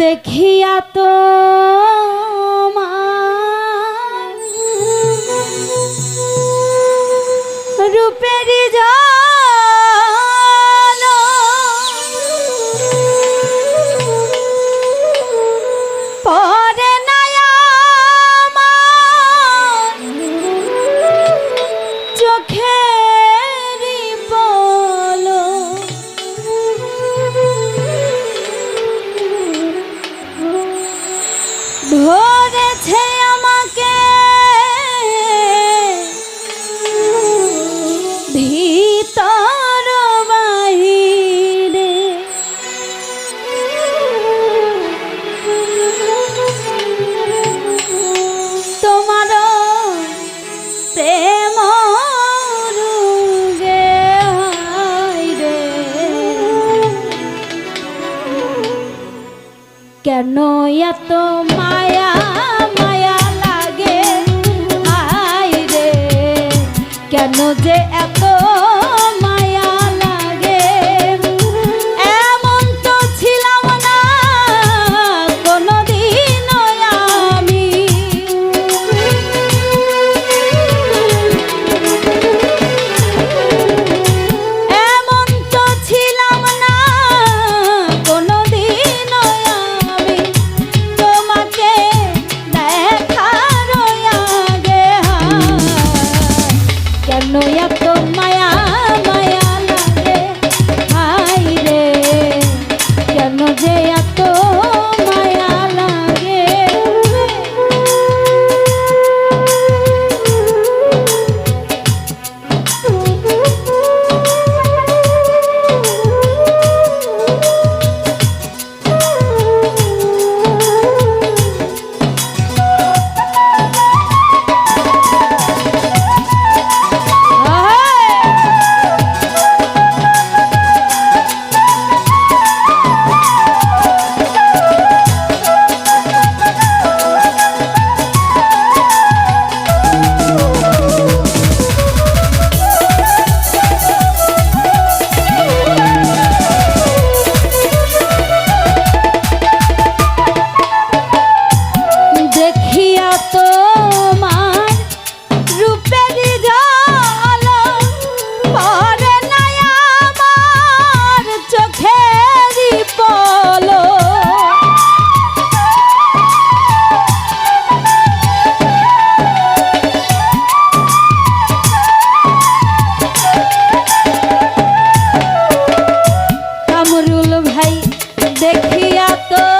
দেখিয়া তো রূপের যা ভরেছে আমাকে। ভিতর বাইরে তোমার প্রেম রুগে রে। কেন এত भाई देखिया तो।